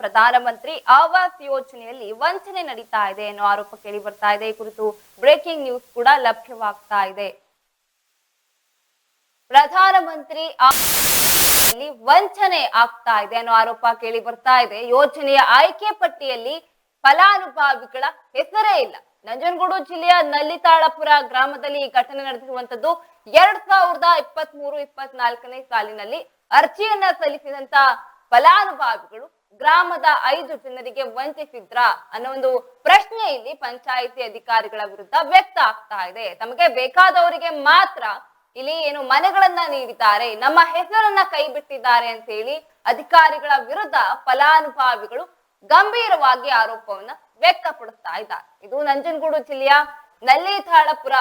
ಪ್ರಧಾನಮಂತ್ರಿ ಆವಾಸ್ ಯೋಜನೆಯಲ್ಲಿ ವಂಚನೆ ನಡೀತಾ ಇದೆ ಅನ್ನೋ ಆರೋಪ ಕೇಳಿ ಬರ್ತಾ ಇದೆ. ಈ ಕುರಿತು ಬ್ರೇಕಿಂಗ್ ನ್ಯೂಸ್ ಕೂಡ ಲಭ್ಯವಾಗ್ತಾ ಇದೆ. ಪ್ರಧಾನಮಂತ್ರಿ ವಂಚನೆ ಆಗ್ತಾ ಇದೆ ಅನ್ನೋ ಆರೋಪ ಕೇಳಿ ಬರ್ತಾ ಇದೆ. ಯೋಜನೆಯ ಆಯ್ಕೆ ಪಟ್ಟಿಯಲ್ಲಿ ಫಲಾನುಭವಿಗಳ ಹೆಸರೇ ಇಲ್ಲ. ನಂಜನಗೂಡು ಜಿಲ್ಲೆಯ ನಲ್ಲಿತಾಳಪುರ ಗ್ರಾಮದಲ್ಲಿ ಈ ಘಟನೆ ನಡೆದಿರುವಂತದ್ದು ಎರಡ್ ಸಾವಿರದ ಇಪ್ಪತ್ತ್ ಮೂರು ಇಪ್ಪತ್ನಾಲ್ಕನೇ ಸಾಲಿನಲ್ಲಿ ಅರ್ಜಿಯನ್ನ ಸಲ್ಲಿಸಿದಂತ ಫಲಾನುಭವಿಗಳು ಗ್ರಾಮದ ಐದು ಜನರಿಗೆ ವಂಚಿಸಿದ್ರ ಅನ್ನೋ ಒಂದು ಪ್ರಶ್ನೆ ಇಲ್ಲಿ ಪಂಚಾಯಿತಿ ಅಧಿಕಾರಿಗಳ ವಿರುದ್ಧ ವ್ಯಕ್ತ ಆಗ್ತಾ ಇದೆ. ತಮಗೆ ಬೇಕಾದವರಿಗೆ ಮಾತ್ರ ಇಲ್ಲಿ ಏನು ಮನೆಗಳನ್ನ ನೀಡಿದ್ದಾರೆ, ನಮ್ಮ ಹೆಸರನ್ನ ಕೈ ಬಿಟ್ಟಿದ್ದಾರೆ ಅಂತ ಹೇಳಿ ಅಧಿಕಾರಿಗಳ ವಿರುದ್ಧ ಫಲಾನುಭವಿಗಳು ಗಂಭೀರವಾಗಿ ಆರೋಪವನ್ನ ವ್ಯಕ್ತಪಡಿಸ್ತಾ ಇದ್ದಾರೆ. ಇದು ನಂಜನಗೂಡು ಜಿಲ್ಲೆಯ ನಲ್ಲಿತಾಳಪುರ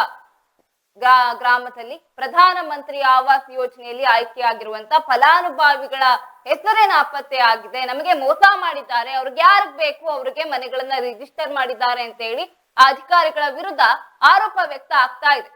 ಗ್ರಾಮದಲ್ಲಿ ಪ್ರಧಾನ ಮಂತ್ರಿ ಆವಾಸ್ ಯೋಜನೆಯಲ್ಲಿ ಆಯ್ಕೆಯಾಗಿರುವಂತ ಫಲಾನುಭವಿಗಳ ಹೆಸರೇ ನಾಪತ್ತೆ ಆಗಿದೆ. ನಮಗೆ ಮೋಸ ಮಾಡಿದ್ದಾರೆ. ಅವ್ರಿಗೆ ಯಾರಿಗ್ ಬೇಕು? ಅವ್ರಿಗೆ ಮನೆಗಳನ್ನ ರಿಜಿಸ್ಟರ್ ಮಾಡಿದ್ದಾರೆ ಅಂತ ಹೇಳಿ ಅಧಿಕಾರಿಗಳ ವಿರುದ್ಧ ಆರೋಪ ವ್ಯಕ್ತ ಆಗ್ತಾ ಇದೆ.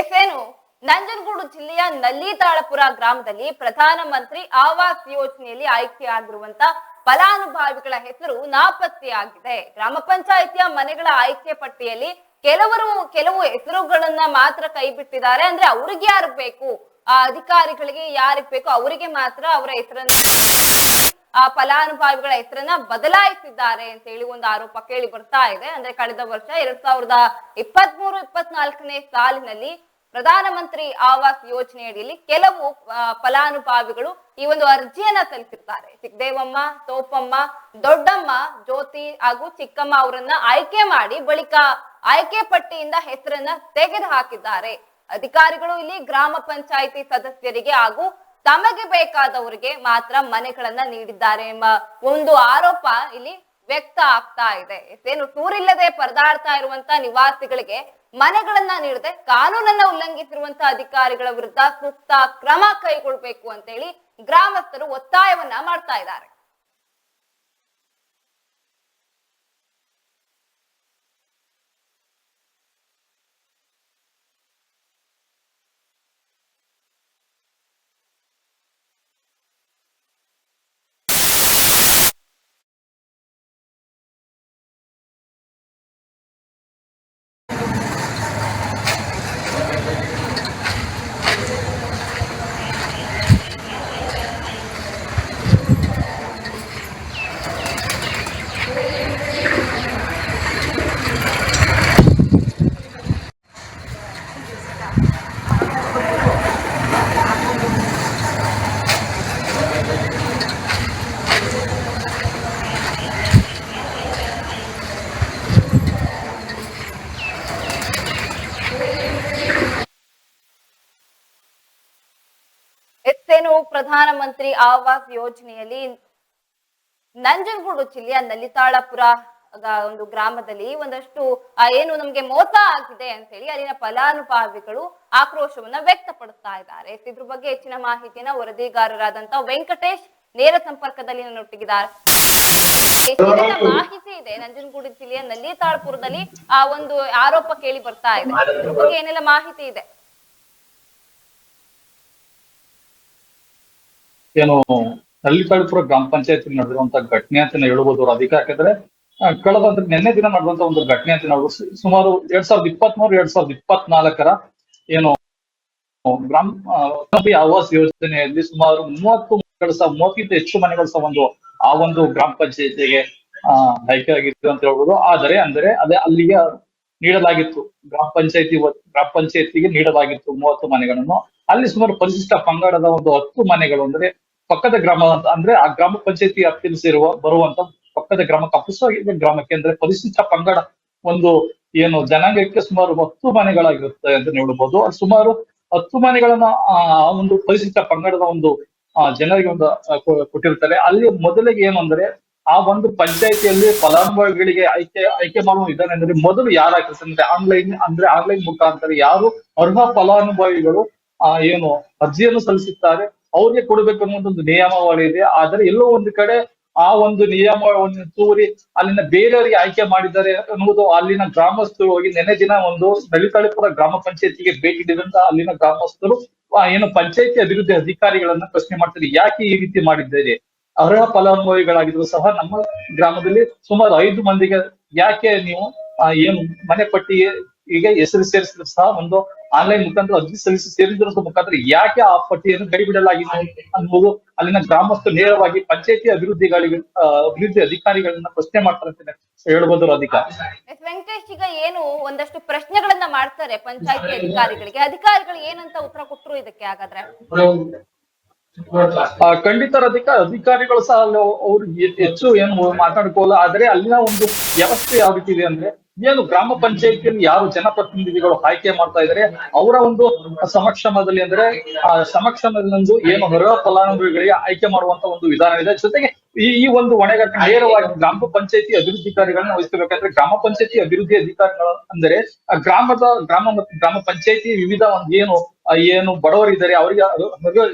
ಎಫ್ಎನು ನಂಜನಗೂಡು ಜಿಲ್ಲೆಯ ನಲ್ಲಿತಾಳಪುರ ಗ್ರಾಮದಲ್ಲಿ ಪ್ರಧಾನ ಮಂತ್ರಿ ಆವಾಸ್ ಯೋಜನೆಯಲ್ಲಿ ಆಯ್ಕೆಯಾಗಿರುವಂತ ಫಲಾನುಭವಿಗಳ ಹೆಸರು ನಾಪತ್ತೆಯಾಗಿದೆ. ಗ್ರಾಮ ಪಂಚಾಯಿತಿಯ ಮನೆಗಳ ಆಯ್ಕೆ ಪಟ್ಟಿಯಲ್ಲಿ ಕೆಲವರು, ಕೆಲವು ಹೆಸರುಗಳನ್ನ ಮಾತ್ರ ಕೈ ಬಿಟ್ಟಿದ್ದಾರೆ ಅಂದ್ರೆ ಅವ್ರಿಗೆ ಯಾರು ಬೇಕು? ಆ ಅಧಿಕಾರಿಗಳಿಗೆ ಯಾರಿಗ್ ಬೇಕು? ಅವರಿಗೆ ಮಾತ್ರ ಅವರ ಹೆಸರನ್ನ ಫಲಾನುಭವಿಗಳ ಹೆಸರನ್ನ ಬದಲಾಯಿಸಿದ್ದಾರೆ ಅಂತ ಹೇಳಿ ಒಂದು ಆರೋಪ ಕೇಳಿ ಬರ್ತಾ ಇದೆ. ಅಂದ್ರೆ ಕಳೆದ ವರ್ಷ ಎರಡ್ ಸಾವಿರದ ಇಪ್ಪತ್ತ್ ಮೂರು ಇಪ್ಪತ್ನಾಲ್ಕನೇ ಸಾಲಿನಲ್ಲಿ ಪ್ರಧಾನಮಂತ್ರಿ ಆವಾಸ್ ಯೋಜನೆಯಡಿಯಲ್ಲಿ ಕೆಲವು ಫಲಾನುಭವಿಗಳು ಈ ಒಂದು ಅರ್ಜಿಯನ್ನ ಸಲ್ಲಿಸಿರ್ತಾರೆ. ಚಿಕ್ಕದೇವಮ್ಮ ತೋಪಮ್ಮ, ದೊಡ್ಡಮ್ಮ, ಜ್ಯೋತಿ ಹಾಗೂ ಚಿಕ್ಕಮ್ಮ ಅವರನ್ನ ಆಯ್ಕೆ ಮಾಡಿ ಬಳಿಕ ಆಯ್ಕೆ ಪಟ್ಟಿಯಿಂದ ಹೆಸರನ್ನ ತೆಗೆದು ಹಾಕಿದ್ದಾರೆ ಅಧಿಕಾರಿಗಳು ಇಲ್ಲಿ ಗ್ರಾಮ ಪಂಚಾಯಿತಿ ಸದಸ್ಯರಿಗೆ ಹಾಗೂ ತಮಗೆ ಬೇಕಾದವರಿಗೆ ಮಾತ್ರ ಮನೆಗಳನ್ನ ನೀಡಿದ್ದಾರೆ ಎಂಬ ಒಂದು ಆರೋಪ ಇಲ್ಲಿ ವ್ಯಕ್ತ ಆಗ್ತಾ ಇದೆ. ಏನು ಟೂರಿಲ್ಲದೆ ಪರದಾಡ್ತಾ ಇರುವಂತ ನಿವಾಸಿಗಳಿಗೆ ಮನೆಗಳನ್ನ ನೀಡದೆ ಕಾನೂನನ್ನ ಉಲ್ಲಂಘಿಸಿರುವಂತ ಅಧಿಕಾರಿಗಳ ವಿರುದ್ಧ ಸೂಕ್ತ ಕ್ರಮ ಕೈಗೊಳ್ಬೇಕು ಅಂತ ಹೇಳಿ ಗ್ರಾಮಸ್ಥರು ಒತ್ತಾಯವನ್ನ ಮಾಡ್ತಾ ಇದ್ದಾರೆ. ಪ್ರಧಾನಮಂತ್ರಿ ಆವಾಸ್ ಯೋಜನೆಯಲ್ಲಿ ನಂಜನಗೂಡು ಜಿಲ್ಲೆಯ ನಲ್ಲಿತಾಳಪುರ ಒಂದು ಗ್ರಾಮದಲ್ಲಿ ಒಂದಷ್ಟು ಏನು ನಮ್ಗೆ ಮೋಸ ಆಗಿದೆ ಅಂತ ಹೇಳಿ ಅಲ್ಲಿನ ಫಲಾನುಭವಿಗಳು ಆಕ್ರೋಶವನ್ನ ವ್ಯಕ್ತಪಡಿಸ್ತಾ ಇದ್ದಾರೆ. ಇದ್ರ ಬಗ್ಗೆ ಹೆಚ್ಚಿನ ಮಾಹಿತಿಯನ್ನ ವರದಿಗಾರರಾದಂತ ವೆಂಕಟೇಶ್ ನೇರ ಸಂಪರ್ಕದಲ್ಲಿ ನನ್ನೊಟ್ಟಿಗಿದ್ದಾರೆ. ಮಾಹಿತಿ ಇದೆ. ನಂಜನಗೂಡು ಜಿಲ್ಲೆಯ ನಲ್ಲಿತಾಳ್ಪುರದಲ್ಲಿ, ಆ, ಒಂದು ಆರೋಪ ಕೇಳಿ ಬರ್ತಾ ಇದೆ. ಇದ್ರ ಬಗ್ಗೆ ಏನೆಲ್ಲ ಮಾಹಿತಿ ಇದೆ? ಏನು ನಲ್ಲಿತಾಳ್ಪುರ ಗ್ರಾಮ ಪಂಚಾಯತ್ ನಡೆದಿರುವಂತಹ ಘಟನೆ ಅಂತ ಹೇಳ್ಬೋದು ಅವರು ಅಧಿಕ ಯಾಕಂದ್ರೆ ಕಳೆದ ಅಂದ್ರೆ ನಿನ್ನೆ ದಿನ ನಡೆದಂತ ಒಂದು ಘಟನೆ ಅಂತ ನಾವು ಸುಮಾರು ಎರಡ್ ಸಾವಿರದ ಇಪ್ಪತ್ಮೂರು, ಎರಡ್ ಸಾವಿರದ ಇಪ್ಪತ್ನಾಲ್ಕರ ಏನು ಗ್ರಾಮ ಆವಾಸ್ ಯೋಜನೆಯಲ್ಲಿ ಸುಮಾರು ಮೂವತ್ತು ಸಹ, ಮೂವತ್ತಕ್ಕಿಂತ ಹೆಚ್ಚು ಮನೆಗಳು ಸಹ ಒಂದು, ಆ ಒಂದು ಗ್ರಾಮ ಪಂಚಾಯತಿಗೆ ಆಯ್ಕೆ ಆಗಿತ್ತು ಅಂತ ಹೇಳ್ಬೋದು. ಆದರೆ, ಅಂದ್ರೆ ಅದೇ ಅಲ್ಲಿಗೆ ನೀಡಲಾಗಿತ್ತು. ಗ್ರಾಮ ಪಂಚಾಯತಿ ಗ್ರಾಮ ಪಂಚಾಯತಿಗೆ ನೀಡಲಾಗಿತ್ತು ಮೂವತ್ತು ಮನೆಗಳನ್ನು. ಅಲ್ಲಿ ಸುಮಾರು ಪರಿಶಿಷ್ಟ ಪಂಗಡದ ಒಂದು ಹತ್ತು ಮನೆಗಳು, ಅಂದ್ರೆ ಪಕ್ಕದ ಗ್ರಾಮ ಅಂದ್ರೆ ಆ ಗ್ರಾಮ ಪಂಚಾಯತಿ ವ್ಯಾಪ್ತಿಯಲ್ಲಿ ಸೇರುವ, ಬರುವಂತ ಪಕ್ಕದ ಗ್ರಾಮ ಕಪ್ಪಸ ಗ್ರಾಮಕ್ಕೆ ಅಂದ್ರೆ ಪರಿಶಿಷ್ಟ ಪಂಗಡ ಒಂದು ಏನು ಜನಾಂಗಕ್ಕೆ ಸುಮಾರು ಹತ್ತು ಮನೆಗಳಾಗಿರುತ್ತೆ ಅಂತ ನೋಡಬಹುದು ಅದು ಸುಮಾರು ಹತ್ತು ಮನೆಗಳನ್ನ, ಆ ಒಂದು ಪರಿಶಿಷ್ಟ ಪಂಗಡದ ಒಂದು ಜನರಿಗೆ ಒಂದು ಕೊಟ್ಟಿರ್ತಾರೆ ಅಲ್ಲಿ ಮೊದಲಿಗೆ ಏನು ಅಂದ್ರೆ ಆ ಒಂದು ಪಂಚಾಯತಿಯಲ್ಲಿ ಫಲಾನುಭವಿಗಳಿಗೆ ಆಯ್ಕೆ ಆಯ್ಕೆ ಮಾಡುವ ವಿಧಾನ ಅಂದ್ರೆ ಮೊದಲು ಯಾರು ಹಾಕಿರ್ತಾರೆ ಆನ್ಲೈನ್, ಅಂದ್ರೆ ಆನ್ಲೈನ್ ಮುಖಾಂತರ ಯಾರು ಅರ್ಹ ಫಲಾನುಭವಿಗಳು, ಆ, ಏನು ಅರ್ಜಿಯನ್ನು ಸಲ್ಲಿಸುತ್ತಾರೆ. ಅವ್ರಿಗೆ ಅನ್ನೋ ಒಂದು ನಿಯಮಾವಳಿ ಇದೆ. ಆದರೆ ಎಲ್ಲೋ ಒಂದು ಕಡೆ ಆ ಒಂದು ನಿಯಮವನ್ನು ತೂರಿ ಅಲ್ಲಿನ ಬೇರೆಯವರಿಗೆ ಆಯ್ಕೆ ಮಾಡಿದ್ದಾರೆ ಅನ್ನುವುದು ಅಲ್ಲಿನ ಗ್ರಾಮಸ್ಥರು ಹೋಗಿ ನೆನೆ ದಿನ ಒಂದು ನಲಿತಾಳಿಪುರ ಗ್ರಾಮ ಪಂಚಾಯತಿಗೆ ಭೇಟಿ ನೀಡಿದಂತ ಅಲ್ಲಿನ ಗ್ರಾಮಸ್ಥರು ಏನು ಪಂಚಾಯತಿ ಅಭಿವೃದ್ಧಿ ಅಧಿಕಾರಿಗಳನ್ನ ಪ್ರಶ್ನೆ ಮಾಡ್ತಾರೆ ಯಾಕೆ ಈ ರೀತಿ ಮಾಡಿದ್ದಾರೆ? ಅರ್ಹ ಫಲಾನುಭವಿಗಳಾಗಿದ್ರು ಸಹ ನಮ್ಮ ಗ್ರಾಮದಲ್ಲಿ ಸುಮಾರು ಐದು ಮಂದಿಗೆ ಯಾಕೆ ನೀವು ಏನು ಮನೆ ಪಟ್ಟಿಗೆ ಈಗ ಹೆಸರು ಸೇರಿಸಿದ್ರು ಸಹ ಒಂದು ಆನ್ಲೈನ್ ಮುಖಾಂತರ ಅರ್ಜಿ ಸಲ್ಲಿಸಿ ಸೇರಿದ್ರ ಮುಖಾಂತರ ಯಾಕೆ ಆ ಪಟ್ಟಿಯನ್ನು ಕೈಬಿಡಲಾಗಿದೆ ಅನ್ನುವುದು ಅಲ್ಲಿನ ಗ್ರಾಮಸ್ಥರು ನೇರವಾಗಿ ಪಂಚಾಯತಿ ಅಭಿವೃದ್ಧಿಗಳಿಗೆ ಅಭಿವೃದ್ಧಿ ಅಧಿಕಾರಿಗಳನ್ನ ಪ್ರಶ್ನೆ ಮಾಡ್ತಾರೆ ಅಂತ ಹೇಳ್ಬೋದು ರಾಧಿಕಾ. ಎಸ್ ವೆಂಕಟೇಶ್ ಈಗ ಏನು ಒಂದಷ್ಟು ಪ್ರಶ್ನೆಗಳನ್ನ ಮಾಡ್ತಾರೆ ಪಂಚಾಯತಿ ಅಧಿಕಾರಿಗಳಿಗೆ. ಅಧಿಕಾರಿಗಳು ಏನಂತ ಉತ್ತರ ಕೊಟ್ಟರು ಇದಕ್ಕೆ ಹಾಗಾದ್ರೆ? ಖಂಡಿತ ರಾಧಿಕಾ ಅಧಿಕಾರಿಗಳು ಸಹ ಅಲ್ಲಿ ಅವ್ರು ಹೆಚ್ಚು ಏನು ಮಾತಾಡ್ಕೋಲ್ಲ ಆದ್ರೆ ಅಲ್ಲಿನ ಒಂದು ವ್ಯವಸ್ಥೆ ಯಾವ ರೀತಿ ಇದೆ ಅಂದ್ರೆ ಏನು ಗ್ರಾಮ ಪಂಚಾಯತಿಯಲ್ಲಿ ಯಾರು ಜನಪ್ರತಿನಿಧಿಗಳು ಆಯ್ಕೆ ಮಾಡ್ತಾ ಇದ್ದಾರೆ ಅವರ ಒಂದು ಸಮಕ್ಷಮದಲ್ಲಿ ಅಂದ್ರೆ ಆ ಸಮಕ್ಷಮದಲ್ಲೊಂದು ಏನು ಹೊರ ಫಲಾನುಭವಿಗಳಿಗೆ ಆಯ್ಕೆ ಮಾಡುವಂತ ಒಂದು ವಿಧಾನ ಇದೆ. ಜೊತೆಗೆ ಈ ಈ ಒಂದು ಹೊಣೆಗಾರಿಕೆ ನೇರವಾಗಿ ಗ್ರಾಮ ಪಂಚಾಯತಿ ಅಭಿವೃದ್ಧಿಕಾರಿಗಳನ್ನ ವಹಿಸಬೇಕಂದ್ರೆ ಗ್ರಾಮ ಪಂಚಾಯತಿ ಅಭಿವೃದ್ಧಿ ಅಧಿಕಾರಿಗಳು ಅಂದ್ರೆ ಗ್ರಾಮದ, ಗ್ರಾಮ ಮತ್ತು ಗ್ರಾಮ ಪಂಚಾಯತಿ ವಿವಿಧ ಒಂದು ಏನು ಏನು ಬಡವರಿದ್ದಾರೆ, ಅವರಿಗೆ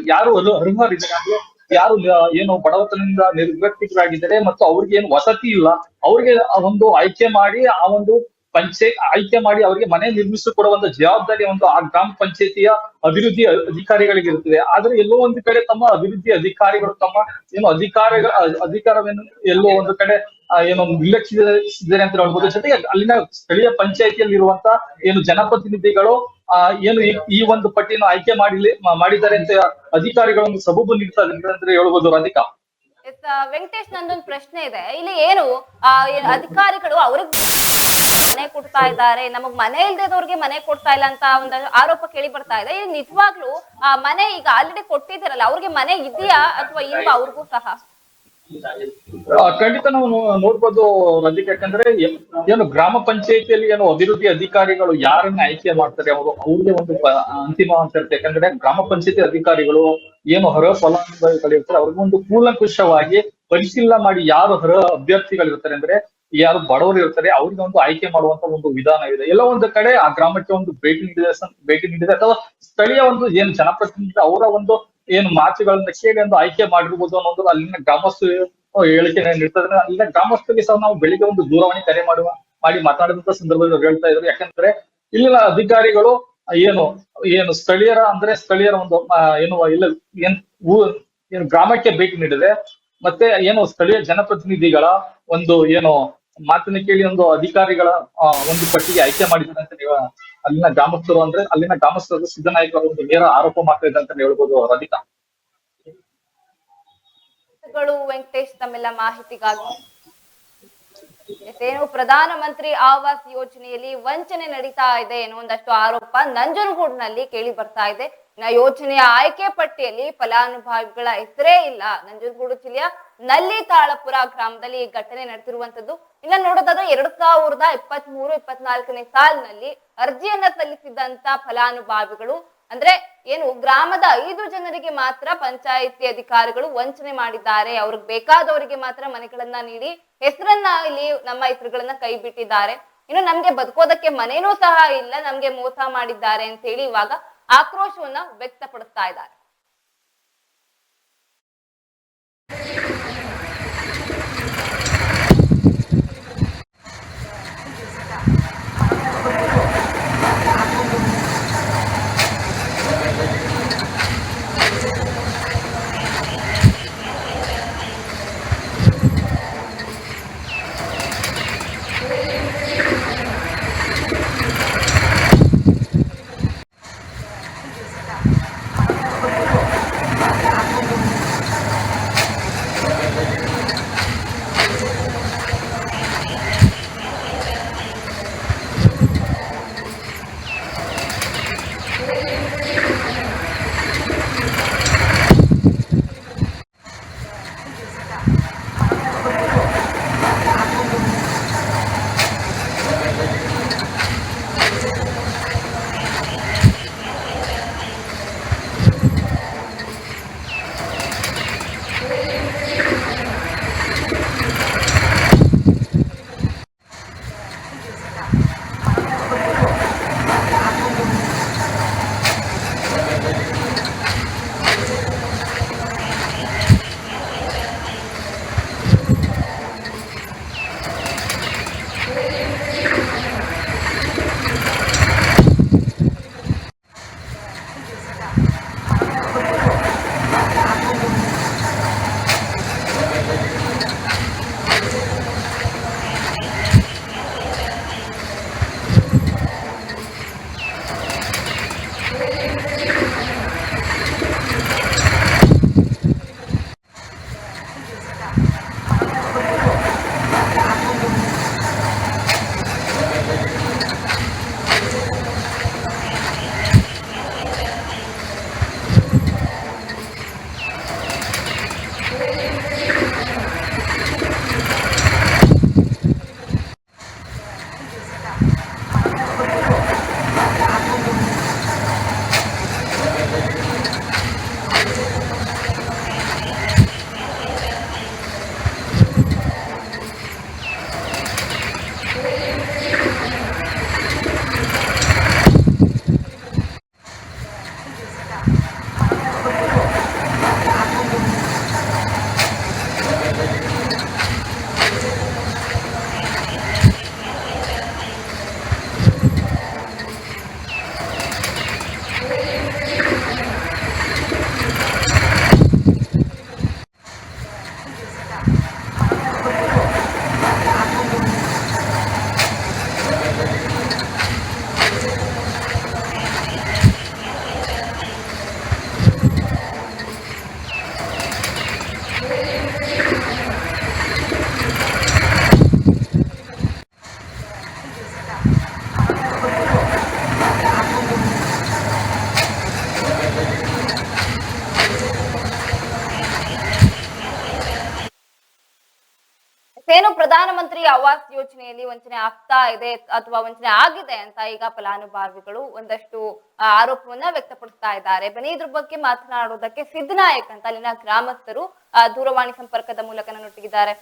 ಯಾರು ಅರ್ಹ- ಅರ್ಹರಿದ್ದಾರೆ ಅಂದ್ರೆ ಯಾರು ಏನು ಬಡವತನದಿಂದ ನಿರ್ಗತಿಕರಾಗಿದ್ದಾರೆ ಮತ್ತು ಅವ್ರಿಗೆ ಏನು ವಸತಿ ಇಲ್ಲ, ಅವ್ರಿಗೆ ಒಂದು ಆಯ್ಕೆ ಮಾಡಿ, ಆ ಒಂದು ಪಂಚಾಯತ್ ಆಯ್ಕೆ ಮಾಡಿ ಅವರಿಗೆ ಮನೆ ನಿರ್ಮಿಸಿಕೊಡುವಂತ ಜವಾಬ್ದಾರಿ ಒಂದು ಆ ಗ್ರಾಮ ಪಂಚಾಯತಿಯ ಅಭಿವೃದ್ಧಿ ಅಧಿಕಾರಿಗಳಿಗಿರುತ್ತದೆ. ಆದ್ರೆ ಎಲ್ಲೋ ಒಂದು ಕಡೆ ತಮ್ಮ ಅಭಿವೃದ್ಧಿ ಅಧಿಕಾರಿಗಳು ತಮ್ಮ ಏನು ಅಧಿಕಾರ ಅಧಿಕಾರವನ್ನು ಎಲ್ಲೋ ಒಂದು ಕಡೆ ಏನು ನಿರ್ಲಕ್ಷಿಸಿದ್ದಾರೆ ಅಂತ ಹೇಳ್ಬೋದು. ಜೊತೆಗೆ ಅಲ್ಲಿನ ಸ್ಥಳೀಯ ಪಂಚಾಯತಿಯಲ್ಲಿ ಇರುವಂತ ಏನು ಜನಪ್ರತಿನಿಧಿಗಳು ಏನು ಈ- ಒಂದು ಪಟ್ಟಿಯನ್ನು ಆಯ್ಕೆ ಮಾಡಿಲಿ ಮಾಡಿದ್ದಾರೆ ಅಂತ ಅಧಿಕಾರಿಗಳನ್ನು ಸಬೂಬು ನೀಡ್ತಾ ಇದ್ದಾರೆ ಹೇಳ್ಬೋದು ರಾಧಿಕಾ. ವೆಂಕಟೇಶ್ ನಂದೊಂದು ಪ್ರಶ್ನೆ ಇದೆ. ಇಲ್ಲಿ ಏನು ಅಧಿಕಾರಿಗಳು ಅವ್ರಿಗೆ ಮನೆ ಕೊಡ್ತಾ ಇದ್ದಾರೆ, ನಮಗ್ ಮನೆ ಇಲ್ದೇದವ್ರಿಗೆ ಮನೆ ಕೊಡ್ತಾ ಇಲ್ಲ ಅಂತ ಒಂದು ಆರೋಪ ಕೇಳಿ ಬರ್ತಾ ಇದೆ. ನಿಜವಾಗ್ಲೂ ಮನೆ ಈಗ ಆಲ್ರೆಡಿ ಕೊಟ್ಟಿದ್ದೀರಲ್ಲ, ಅವ್ರಿಗೆ ಮನೆ ಇದೆಯಾ ಅಥವಾ ಇಲ್ವಾ ಅವ್ರಿಗೂ ಸಹ? ಖಂಡಿತ ನಾವು ನೋಡ್ಬೋದು ರಾಧಿಕಾ ಯಾಕಂದ್ರೆ ಏನು ಗ್ರಾಮ ಪಂಚಾಯತಿಯಲ್ಲಿ ಏನು ಅಭಿವೃದ್ಧಿ ಅಧಿಕಾರಿಗಳು ಯಾರನ್ನ ಆಯ್ಕೆ ಮಾಡ್ತಾರೆ ಅವರು ಅವ್ರಿಗೆ ಒಂದು ಅಂತಿಮ ಅಂತ ಇರುತ್ತೆ ಯಾಕಂದ್ರೆ ಗ್ರಾಮ ಪಂಚಾಯತಿ ಅಧಿಕಾರಿಗಳು ಏನು ಹೊರ ಫಲಾನುಭವಿಗಳಿರ್ತಾರೆ ಅವ್ರಿಗೆ ಒಂದು ಕೂಲಂಕುಷವಾಗಿ ಪರಿಶೀಲನೆ ಮಾಡಿ ಯಾರು ಹೊರ ಅಭ್ಯರ್ಥಿಗಳಿರ್ತಾರೆ ಅಂದ್ರೆ, ಯಾರು ಬಡವರು ಇರ್ತಾರೆ, ಅವ್ರಿಗೆ ಒಂದು ಆಯ್ಕೆ ಮಾಡುವಂತ ಒಂದು ವಿಧಾನ ಇದೆ. ಎಲ್ಲ ಒಂದು ಕಡೆ ಆ ಗ್ರಾಮಕ್ಕೆ ಒಂದು ಭೇಟಿ ನೀಡಿದ ಭೇಟಿ ನೀಡಿದೆ, ಅಥವಾ ಸ್ಥಳೀಯ ಒಂದು ಏನು ಜನಪ್ರತಿನಿಧಿ ಅವರ ಒಂದು ಏನು ಮಾತುಗಳನ್ನ ಕೇಳಿ ಒಂದು ಆಯ್ಕೆ ಮಾಡಿರ್ಬೋದು ಅನ್ನೋದು ಅಲ್ಲಿನ ಗ್ರಾಮಸ್ಥರು ಹೇಳಿಕೆ ನೀಡ್ತಾರೆ. ಅಲ್ಲಿನ ಗ್ರಾಮಸ್ಥರಿಗೆ ಸಹ ನಾವು ಬೆಳಿಗ್ಗೆ ಒಂದು ದೂರವಾಣಿ ಕರೆ ಮಾಡುವ, ಮಾಡಿ ಮಾತಾಡಿದಂತ ಸಂದರ್ಭದಲ್ಲಿ ಹೇಳ್ತಾ ಇದ್ರು. ಯಾಕಂದ್ರೆ ಇಲ್ಲಿನ ಅಧಿಕಾರಿಗಳು ಏನು ಏನು ಸ್ಥಳೀಯರ ಅಂದ್ರೆ ಸ್ಥಳೀಯರ ಒಂದು ಏನು ಇಲ್ಲ, ಏನ್ ಏನು ಗ್ರಾಮಕ್ಕೆ ಭೇಟಿ ನೀಡಿದೆ ಮತ್ತೆ ಏನು ಸ್ಥಳೀಯ ಜನಪ್ರತಿನಿಧಿಗಳ ಒಂದು, ಏನು ಮಾತನ್ನ ಕೇಳಿ ಒಂದು ಅಧಿಕಾರಿಗಳ ಒಂದು ಪಟ್ಟಿಗೆ ಆಯ್ಕೆ ಮಾಡಿದ್ದಾರೆ ಅಂತ ನೀವು ಅಲ್ಲಿನ ಗ್ರಾಮಸ್ಥರು ಅಂದ್ರೆ ಅಲ್ಲಿನ ಗ್ರಾಮಸ್ಥರು ಸಿದ್ದನಾಯಕ ಒಂದು ನೇರ ಆರೋಪ ಮಾಡ್ತಾ ಇದ್ದಾರೆ ಅಂತ ಹೇಳ್ಬೋದು ರವಿತಾ ವೆಂಕಟೇಶ್, ತಮ್ಮೆಲ್ಲ ಮಾಹಿತಿಗಾಗಿ. ಏನು ಪ್ರಧಾನಮಂತ್ರಿ ಆವಾಸ್ ಯೋಜನೆಯಲ್ಲಿ ವಂಚನೆ ನಡೀತಾ ಇದೆ ಎನ್ನುವಂದಷ್ಟು ಆರೋಪ ನಂಜನಗೂಡಿನಲ್ಲಿ ಕೇಳಿ ಬರ್ತಾ ಇದೆ. ಯೋಜನೆಯ ಆಯ್ಕೆ ಪಟ್ಟಿಯಲ್ಲಿ ಫಲಾನುಭವಿಗಳ ಹೆಸರೇ ಇಲ್ಲ. ನಂಜನಗೂಡು ಜಿಲ್ಲೆಯ ನಲ್ಲಿ ತಾಳಪುರ ಗ್ರಾಮದಲ್ಲಿ ಈ ಘಟನೆ ನಡೆದಿರುವಂತದ್ದು ಇನ್ನ ನೋಡೋದಾದ್ರೆ ಎರಡ್ ಸಾವಿರದ ಇಪ್ಪತ್ತ್ ಮೂರು ಇಪ್ಪತ್ನಾಲ್ಕನೇ ಸಾಲಿನಲ್ಲಿ ಅರ್ಜಿಯನ್ನ ಸಲ್ಲಿಸಿದಂತ ಫಲಾನುಭವಿಗಳು, ಅಂದ್ರೆ ಏನು ಗ್ರಾಮದ ಐದು ಜನರಿಗೆ ಮಾತ್ರ ಪಂಚಾಯಿತಿ ಅಧಿಕಾರಿಗಳು ವಂಚನೆ ಮಾಡಿದ್ದಾರೆ. ಅವ್ರಿಗೆ ಬೇಕಾದವರಿಗೆ ಮಾತ್ರ ಮನೆಗಳನ್ನ ನೀಡಿ ಹೆಸರನ್ನ ಇಲ್ಲಿ ನಮ್ಮ ಹೆಸರುಗಳನ್ನ ಕೈ ಬಿಟ್ಟಿದ್ದಾರೆ. ಇನ್ನು ನಮ್ಗೆ ಬದುಕೋದಕ್ಕೆ ಮನೇನೂ ಸಹ ಇಲ್ಲ, ನಮ್ಗೆ ಮೋಸ ಮಾಡಿದ್ದಾರೆ ಅಂತ ಹೇಳಿ ಇವಾಗ ಆಕ್ರೋಶವನ್ನ ವ್ಯಕ್ತಪಡಿಸ್ತಾ ಇದ್ದಾರೆ. ಪ್ರಧಾನಮಂತ್ರಿ ಆವಾಸ್ ಯೋಜನೆಯಲ್ಲಿ ವಂಚನೆ ಆಗ್ತಾ ಇದೆ ಅಥವಾ ವಂಚನೆ ಆಗಿದೆ ಅಂತ ಈಗ ಫಲಾನುಭವಿಗಳು ಒಂದಷ್ಟು ಆರೋಪವನ್ನ ವ್ಯಕ್ತಪಡಿಸ್ತಾ ಇದ್ದಾರೆ. ಬನ್ನಿ ಇದ್ರ ಬಗ್ಗೆ ಮಾತನಾಡೋದಕ್ಕೆ ಸಿದ್ದನಾಯಕ್ ಅಂತ ಅಲ್ಲಿನ ಗ್ರಾಮಸ್ಥರು ದೂರವಾಣಿ ಸಂಪರ್ಕದ ಮೂಲಕ ನನ್ನೊಟ್ಟಿಗಿದ್ದಾರೆ.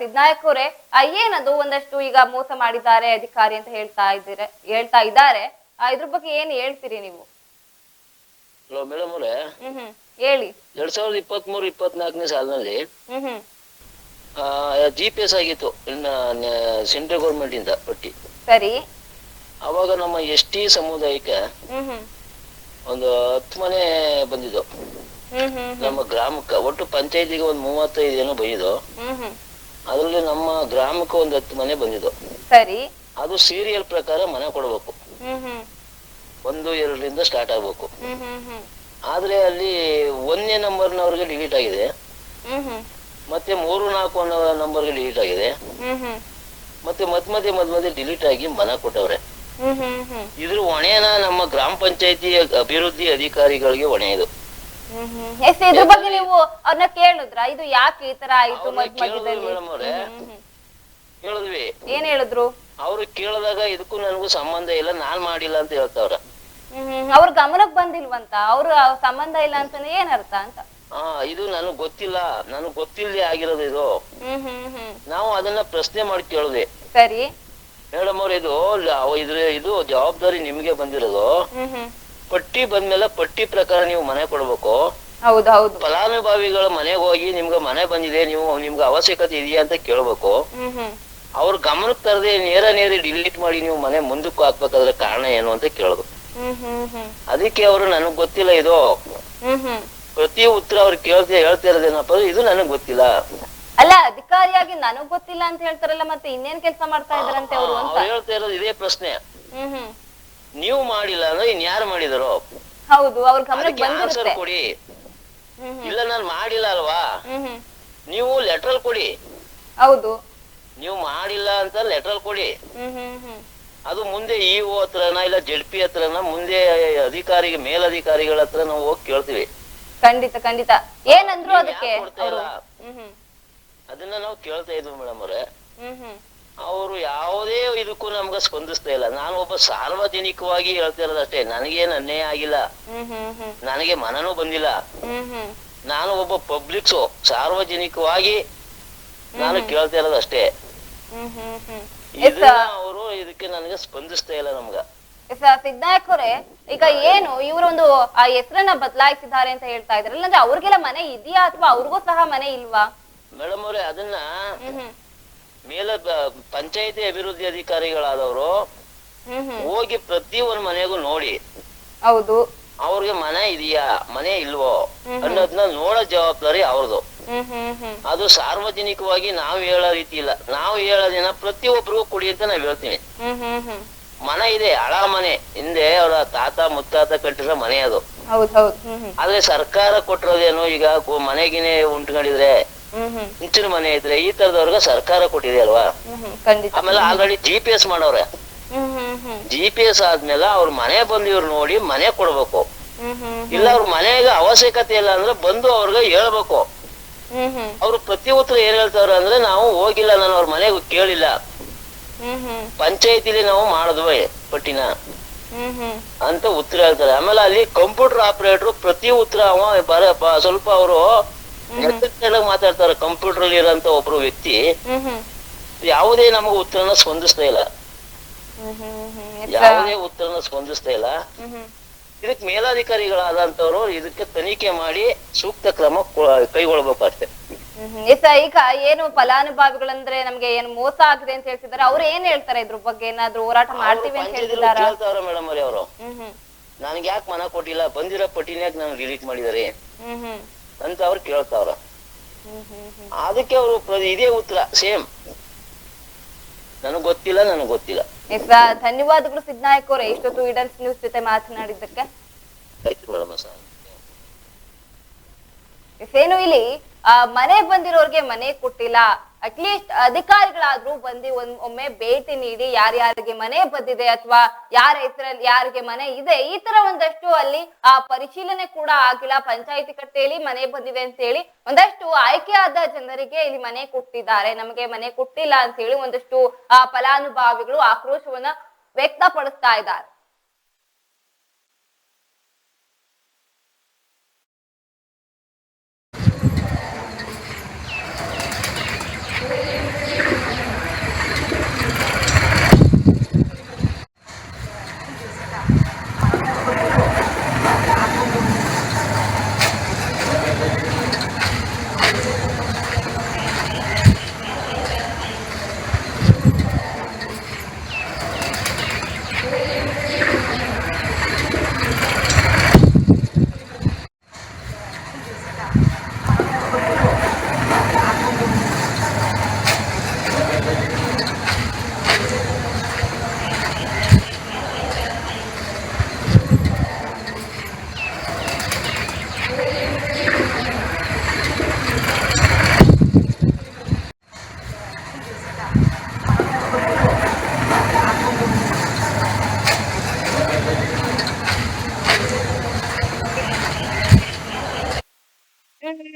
ಸಿದ್ಧನಾಯಕ್ ಅವರೇ ಏನದು ಒಂದಷ್ಟು ಈಗ ಮೋಸ ಮಾಡಿದ್ದಾರೆ ಅಧಿಕಾರಿ ಅಂತ ಹೇಳ್ತಾ ಇದ್ದೀರ ಹೇಳ್ತಾ ಇದ್ದಾರೆ. ಇದ್ರ ಬಗ್ಗೆ ಏನ್ ಹೇಳ್ತೀರಿ ನೀವು? ಮೇಡಮ್ ಹೇಳಿ. ಎರಡ್ ಸಾವಿರದ ಇಪ್ಪತ್ತ್ ಮೂರು ಇಪ್ಪತ್ನಾಲ್ಕನೇ ಸಾಲಿನಲ್ಲಿ ಜಿ ಪಿ ಎಸ್ ಆಗಿತ್ತು ಇನ್ನ ಸೆಂಟ್ರಲ್ ಗೌರ್ಮೆಂಟ್ ಇಂದ ಪಟ್ಟಿ ಸರಿ. ಅವಾಗ ನಮ್ಮ ಎಸ್ ಟಿ ಸಮುದಾಯಕ್ಕೆ ಒಂದು ಹತ್ತು ಮನೆ ಬಂದಿದ್ದು. ನಮ್ಮ ಗ್ರಾಮಕ್ಕೆ ಒಟ್ಟು ಪಂಚಾಯತಿಗೆ ಒಂದು ಮೂವತ್ತೈದು ಏನೋ ಬಂದಿದ್ದು. ಅದರಲ್ಲಿ ನಮ್ಮ ಗ್ರಾಮಕ್ಕೆ ಒಂದು ಹತ್ತು ಮನೆ ಬಂದಿದ್ದು. ಸರಿ. ಅದು ಸೀರಿಯಲ್ ಪ್ರಕಾರ ಮನೆ ಕೊಡಬೇಕು. ಒಂದು ಎರಡರಿಂದ ಸ್ಟಾರ್ಟ್ ಆಗ್ಬೇಕು. ಆದ್ರೆ ಅಲ್ಲಿ ಒಂದನೇ ನಂಬರ್ನವ್ರಿಗೆ ಡಿಲೀಟ್ ಆಗಿದೆ. ಮತ್ತೆ ಮೂರು ನಾಲ್ಕು ಅನ್ನೋ ನಂಬರ್ಗೆ ಡಿಲೀಟ್ ಆಗಿದೆ. ಮತ್ತೆ ಹ್ಮ್. ಮತ್ತೆ ಮತ್ತೆ ಮತ್ತೆ ಮಧ್ಯ ಡಿಲೀಟ್ ಆಗಿ ಮನ ಕೊಟ್ಟವ್ರೆ. ಇದ್ರ ಹೊಣೆನ ನಮ್ಮ ಗ್ರಾಮ ಪಂಚಾಯತಿ ಅಭಿವೃದ್ಧಿ ಅಧಿಕಾರಿಗಳಿಗೆ ಹೊಣೆ ಇದು. ಇದ್ರ ಬಗ್ಗೆ ನೀವು ಅವ್ರನ್ನ ಕೇಳಿದ್ರ? ಇದು ಯಾಕೆ ಈ ತರ ಆಯ್ತು ಕೇಳಿದ್ವಿ. ಏನ್ ಹೇಳಿದ್ರು? ಅವ್ರು ಕೇಳಿದಾಗ ಇದಕ್ಕೂ ನನಗೂ ಸಂಬಂಧ ಇಲ್ಲ ನಾನ್ ಮಾಡಿಲ್ಲ ಅಂತ ಹೇಳ್ತಾವ್ರ. ಅವ್ರ ಗಮನಕ್ ಬಂದಿಲ್ವಂತ? ಅವ್ರ ಸಂಬಂಧ ಇಲ್ಲ ಅಂತ ಏನರ್ಥ ಅರ್ಥ ಅಂತ? ಹಾ ಇದು ನನಗ್ ಗೊತ್ತಿಲ್ಲ. ನನಗ್ ಗೊತ್ತಿಲ್ಲದೆ ಆಗಿರೋದು ಇದು. ಹ್ಮ್ ಹ್ಮ್ ಹ್ಮ್. ನಾವು ಅದನ್ನ ಪ್ರಶ್ನೆ ಮಾಡಿ ಕೇಳಿದ್ವಿ ಸರಿ. ಮೇಡಮ್ ಅವ್ರ ಇದು ಲ- ಇದ್ರ ಇದು ಜವಾಬ್ದಾರಿ ನಿಮ್ಗೆ ಬಂದಿರೋದು. ಹ್ಮ್ ಹ್ಮ್. ಪಟ್ಟಿ ಬಂದ್ಮೇಲೆ ಪಟ್ಟಿ ಪ್ರಕಾರ ನೀವು ಮನೆ ಕೊಡ್ಬೇಕು. ಹೌದು ಹೌದು. ಫಲಾನುಭವಿಗಳ ಮನೆಗೆ ಹೋಗಿ ನಿಮ್ಗೆ ಮನೆ ಬಂದಿದೆ ನೀವು ನಿಮ್ಗೆ ಅವಶ್ಯಕತೆ ಇದೆಯಾ ಅಂತ ಕೇಳ್ಬೇಕು. ಹ್ಮ್ ಹ್ಮ್. ಅವ್ರ ಗಮನಕ್ಕೆ ತರದೆ ನೇರ ನೇರ ಡಿಲೀಟ್ ಮಾಡಿ ನೀವು ಮನೆ ಮುಂದಕ್ಕೂ ಹಾಕ್ಬೇಕಾದ್ರೆ ಕಾರಣ ಏನು ಅಂತ ಕೇಳಿದ್ರು ಹ್ಮ್ ಹ್ಮ್ ಹ್ಮ್. ಅದಕ್ಕೆ ಅವರು ನನಗ್ ಗೊತ್ತಿಲ್ಲ ಇದು. ಹ್ಮ್ ಹ್ಮ್. ಪ್ರತಿ ಉತ್ತರ ಅವ್ರು ಕೇಳ್ತಾ ಹೇಳ್ತಾ ಇರೋದೇನಪ್ಪ ಇದು ನನಗ್ ಗೊತ್ತಿಲ್ಲ. ಅಲ್ಲ ಅಧಿಕಾರಿಯಾಗಿ ನನಗ್ ಗೊತ್ತಿಲ್ಲ ಅಂತ ಹೇಳ್ತಾರಲ್ಲ ಮತ್ತೆ ಇನ್ನೇನ್ ಕೆಲಸ ಮಾಡ್ತಾ ಇದಾರಂತೆ ಅವರು ಅಂತ? ಅವ್ರು ಹೇಳ್ತಾ ಇರೋದು ಇದೇ ಪ್ರಶ್ನೆ. ಹ್ಮ್ ಹ್ಮ್. ನೀವು ಮಾಡಿಲ್ಲ ಅಂದ್ರೆ ಇನ್ ಯಾರು ಮಾಡಿದ್ರು? ಹೌದು ಅವ್ರ ಗಮನಕ್ಕೆ ಅದಕ್ಕೆ ಆನ್ಸರ್ ಬಂದಿರುತ್ತೆ. ಕೊಡಿ. ಹ್ಮ್ ಹ್ಮ್. ಇಲ್ಲ ನಾನು ಮಾಡಿಲ್ಲ ಅಲ್ವಾ? ಹ್ಮ್ ಹ್ಮ್. ನೀವು ಲೆಟರ್ ಕೊಡಿ. ಹೌದು. ನೀವು ಮಾಡಿಲ್ಲ ಅಂತ ಲೆಟರ್ ಕೊಡಿ. ಹ್ಮ್ ಹ್ಮ್ ಹ್ಮ್. ಅದು ಮುಂದೆ ಇಒ ಒ ಹತ್ರನ ಇಲ್ಲ ಜೆಡ್ ಪಿ ಹತ್ರನ ಮುಂದೆ ಅಧಿಕಾರಿಗೆ ಮೇಲಧಿಕಾರಿಗಳ ಹತ್ರ ನಾವು ಹೋಗಿ ಕೇಳ್ತೀವಿ. ಖಂಡಿತ ಖಂಡಿತ. ಏನಂದ್ರು ಅದಕ್ಕೆ ಅದನ್ನ ನಾವು ಕೇಳ್ತಾ ಇದ್ವಿ ಮೇಡಮ್ ಅವ್ರೆ. ಅವರು ಯಾವುದೇ ಇದಕ್ಕೂ ನಮ್ಗೆ ಸ್ಪಂದಿಸ್ತಾ ಇಲ್ಲ. ನಾನು ಒಬ್ಬ ಸಾರ್ವಜನಿಕವಾಗಿ ಹೇಳ್ತಾ ಇರೋದಷ್ಟೇ ನನಗೇನು ಅನ್ಯಾಯ ಆಗಿಲ್ಲ. ನನಗೆ ಮನನು ಬಂದಿಲ್ಲ. ನಾನು ಒಬ್ಬ ಪಬ್ಲಿಕ್ಸು ಸಾರ್ವಜನಿಕವಾಗಿ ನಾನು ಕೇಳ್ತಾ ಇರೋದಷ್ಟೇ. ಅವರು ಇದಕ್ಕೆ ನನಗೆ ಸ್ಪಂದಿಸ್ತಾ ಇಲ್ಲ ನಮ್ಗ. ಅವರೇ ಈಗ ಏನು ಇವರೊಂದು ಆ ಹೆಸರನ್ನ ಬದಲಾಯಿಸಿದ್ದಾರೆ ಅಂತ ಹೇಳ್ತಾ ಇದ್ರಲ್ಲ ಅಂದ್ರೆ ಅವ್ರಿಗೆಲ್ಲ ಮನೆ ಇದೆಯಾ ಅಥವಾ ಅವ್ರಿಗೂ ಸಹ ಮನೆ ಇಲ್ವಾ? ಮೇಡಮ್ ಅವ್ರೆ ಅದನ್ನ ಮೇಲೆ ಪಂಚಾಯತಿ ಅಭಿವೃದ್ಧಿ ಅಧಿಕಾರಿಗಳಾದವರು ಹೋಗಿ ಪ್ರತಿ ಒಂದ್ ಮನೆಗೂ ನೋಡಿ. ಹೌದು. ಅವ್ರಿಗೆ ಮನೆ ಇದೆಯಾ ಮನೆ ಇಲ್ವೋ ಅನ್ನೋದನ್ನ ನೋಡೋ ಜವಾಬ್ದಾರಿ ಅವ್ರದ್ದು ಅದು ಸಾರ್ವಜನಿಕವಾಗಿ ನಾವು ಹೇಳೋ ರೀತಿ ಇಲ್ಲ. ನಾವು ಹೇಳೋದಿನ ಪ್ರತಿಯೊಬ್ಬರಿಗೂ ಕೊಡಿ ಅಂತ ನಾವ್ ಹ್ಮ್. ಮನೆ ಇದೆ ಹಳ ಮನೆ. ಹಿಂದೆ ಅವರ ತಾತ ಮುತ್ತಾತ ಕಟ್ಟಿರೋ ಮನೆ ಅದು. ಆದ್ರೆ ಸರ್ಕಾರ ಕೊಟ್ಟಿರೋದೇನು? ಈಗ ಮನೆಗಿನೇ ಉಂಟ್ಕೊಂಡಿದ್ರೆ ಮುಂಚಿನ ಮನೆ ಇದ್ರೆ ಈ ತರದವ್ರಿಗೆ ಸರ್ಕಾರ ಕೊಟ್ಟಿದೆ ಅಲ್ವಾ? ಆಮೇಲೆ ಆಲ್ರೆಡಿ ಜಿ ಪಿ ಎಸ್ ಮಾಡವ್ರೆ ಜಿ ಪಿ ಎಸ್ ಆದ್ಮೇಲೆ ಅವ್ರ ಮನೆ ಬಂದು ಇವ್ರು ನೋಡಿ ಮನೆ ಕೊಡ್ಬೇಕು. ಇಲ್ಲ ಅವ್ರ ಮನೆಗೆ ಅವಶ್ಯಕತೆ ಇಲ್ಲ ಅಂದ್ರೆ ಬಂದು ಅವ್ರಿಗೆ ಹೇಳ್ಬೇಕು. ಅವ್ರು ಪ್ರತಿ ಉತ್ತರ ಏನ್ ಹೇಳ್ತಾವ್ರ ಅಂದ್ರೆ ನಾವು ಹೋಗಿಲ್ಲ ನಾನು ಅವ್ರ ಮನೆಗೆ ಕೇಳಿಲ್ಲ. ಪಂಚಾಯತಿಲಿ ನಾವು ಮಾಡಿದ್ವಿ ಪಟ್ಟಿನ. ಅಂತ ಉತ್ತರ ಹೇಳ್ತಾರೆ. ಆಮೇಲೆ ಅಲ್ಲಿ ಕಂಪ್ಯೂಟರ್ ಆಪರೇಟರ್ ಪ್ರತಿ ಉತ್ತರ ಅವ ಬರ ಸ್ವಲ್ಪ ಅವರು ಮಾತಾಡ್ತಾರೆ. ಕಂಪ್ಯೂಟರ್ ಅಲ್ಲಿ ಇರೋಂತ ಒಬ್ರು ವ್ಯಕ್ತಿ. ಯಾವುದೇ ನಮಗೆ ಉತ್ತರನ ಸ್ಪಂದಿಸ್ತಾ ಇಲ್ಲ. ಯಾವುದೇ ಉತ್ತರನ ಸ್ಪಂದಿಸ್ತಾ ಇಲ್ಲ. ಇದಕ್ ಮೇಲಾಧಿಕಾರಿಗಳಾದಂತವ್ರು ಇದಕ್ಕೆ ತನಿಖೆ ಮಾಡಿ ಸೂಕ್ತ ಕ್ರಮ ಕೈಗೊಳ್ಬೇಕಾಗ್ತದೆ. ಹ್ಮ್. ಈಗ ಏನು ಫಲಾನುಭವಿಗಳಂದ್ರೆ ನಮ್ಗೆ ಏನು ಮೋಸ ಆಗಿದೆ ಅಂತ ಹೇಳ್ತಿದಾರೆ ಅವ್ರು ಏನ್ ಹೇಳ್ತಾರೆ ಇದ್ರ ಬಗ್ಗೆ? ಏನಾದ್ರು ಹೋರಾಟ ಮಾಡ್ತೀವಿ ಅಂತ ಹೇಳ್ತಿದಾರ ಕೇಳ್ತಾವ್ರ ಮೇಡಮ್ ಅವ್ರೆ ನನ್ಗೆ ಯಾಕೆ ಮನ ಕೊಟ್ಟಿಲ್ಲ? ಬಂದಿರೋ ಪಟ್ಟಿನ್ಯಾಕ ನಾನು ಡಿಲೀಟ್ ಮಾಡಿದಾರೆ. ಅಂತ ಅವ್ರು ಕೇಳ್ತಾವ್ರ ಅದಕ್ಕೆ ಅವರು ಇದೇ ಉತ್ತರ ಸೇಮ್ ನನಗ್ ಗೊತ್ತಿಲ್ಲ ನನಗ್ ಗೊತ್ತಿಲ್ಲ. ಧನ್ಯವಾದಗಳು ಸಿದ್ನಾಯಕ್ ಅವರೇ ಇಷ್ಟೊತ್ತು ಇಡನ್ಸ್ ನ್ಯೂಸ್ ಜೊತೆ ಮಾತನಾಡಿದ್ದಕ್ಕೆ. ಆಯ್ತು ಮೇಡಮ್ ಸರ್. ಏನು ಇಲ್ಲಿ ಆ, ಮನೆ ಬಂದಿರೋರ್ಗೆ ಮನೆ ಕೊಟ್ಟಿಲ್ಲ. ಅಟ್ಲೀಸ್ಟ್ ಅಧಿಕಾರಿಗಳಾದ್ರೂ ಬಂದು ಒಂದ್ ಒಮ್ಮೆ ಭೇಟಿ ನೀಡಿ ಯಾರ್ಯಾರಿಗೆ ಮನೆ ಬಂದಿದೆ ಅಥವಾ ಯಾರ ಹೆಸರಲ್ಲಿ ಯಾರಿಗೆ ಮನೆ ಇದೆ ಈ ತರ ಒಂದಷ್ಟು ಅಲ್ಲಿ ಆ ಪರಿಶೀಲನೆ ಕೂಡ ಆಗಿಲ್ಲ. ಪಂಚಾಯತಿ ಕಟ್ಟೆಯಲ್ಲಿ ಮನೆ ಬಂದಿದೆ ಅಂತ ಹೇಳಿ ಒಂದಷ್ಟು ಆಯ್ಕೆಯಾದ ಜನರಿಗೆ ಇಲ್ಲಿ ಮನೆ ಕೊಟ್ಟಿದ್ದಾರೆ. ನಮಗೆ ಮನೆ ಕೊಟ್ಟಿಲ್ಲ ಅಂತ ಹೇಳಿ ಒಂದಷ್ಟು ಆ ಫಲಾನುಭವಿಗಳು ಆಕ್ರೋಶವನ್ನ ವ್ಯಕ್ತಪಡಿಸ್ತಾ ಇದ್ದಾರೆ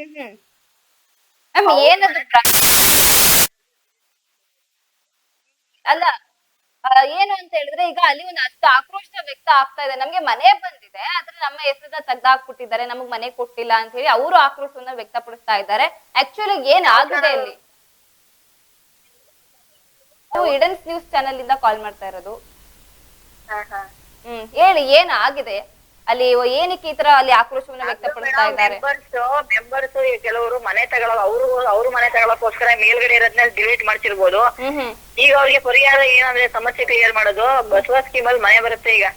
ಮ್ಯಾಮ್ ಏನದು ಪ್ರ- ಅಲ್ಲ ಆ, ಏನು ಅಂತ ಹೇಳಿದ್ರೆ ಈಗ ಅಲ್ಲಿ ಒಂದು ಅಷ್ಟು ಆಕ್ರೋಶ ವ್ಯಕ್ತ ಆಗ್ತಾ ಇದೆ. ನಮ್ಗೆ ಮನೆ ಬಂದಿದೆ ಆದ್ರೆ ನಮ್ಮ ಹೆಸರನ್ನ ತೆಗ್ದಾಕ್ಬಿಟ್ಟಿದ್ದಾರೆ. ನಮಗ್ ಮನೆ ಕೊಟ್ಟಿಲ್ಲ ಅಂತ ಹೇಳಿ ಅವರು ಆಕ್ರೋಶವನ್ನ ವ್ಯಕ್ತಪಡಿಸ್ತಾ ಇದ್ದಾರೆ. ಆಕ್ಚುಲಿ ಏನ್ ಆಗಿದೆ ಅಲ್ಲಿ ನಾವು ಇಡನ್ಸ್ ನ್ಯೂಸ್ ಚಾನೆಲ್ ಇಂದ ಕಾಲ್ ಮಾಡ್ತಾ ಇರೋದು. ಹ್ಮ್ ಹೇಳಿ ಏನ್ ಆಗಿದೆ? ಅಲ್ಲಿ ಏನಕ್ಕೆ ಈ ತರ ಅಲ್ಲಿ ಆಕ್ರೋಶವನ್ನ ವ್ಯಕ್ತಪಡಿಸ್ತಾ ಇದ್ದಾರೆ? ಮೆಂಬರ್ಸ್ ಮೆಂಬರ್ಸ್ ಕೆಲವರು ಮನೆ ತಗೊಳ್ಳೋ ಅವರು ಅವ್ರ ಮನೆ ತಗೊಳಕೋಸ್ಕರ ಮೇಲ್ಗಡೆ ಇರೋದನ್ನ ಡಿಲೀಟ್ ಮಾಡ್ತಿರ್ಬೋದು. ಈಗ ಅವ್ರಿಗೆ ಪರಿಹಾರ ಏನಂದ್ರೆ ಸಮಸ್ಯೆ ಕ್ಲಿಯರ್ ಮಾಡೋದು. ಬಸವ ಸ್ಕೀಮ್ ಅಲ್ಲಿ ಮನೆ ಬರುತ್ತೆ ಈಗ.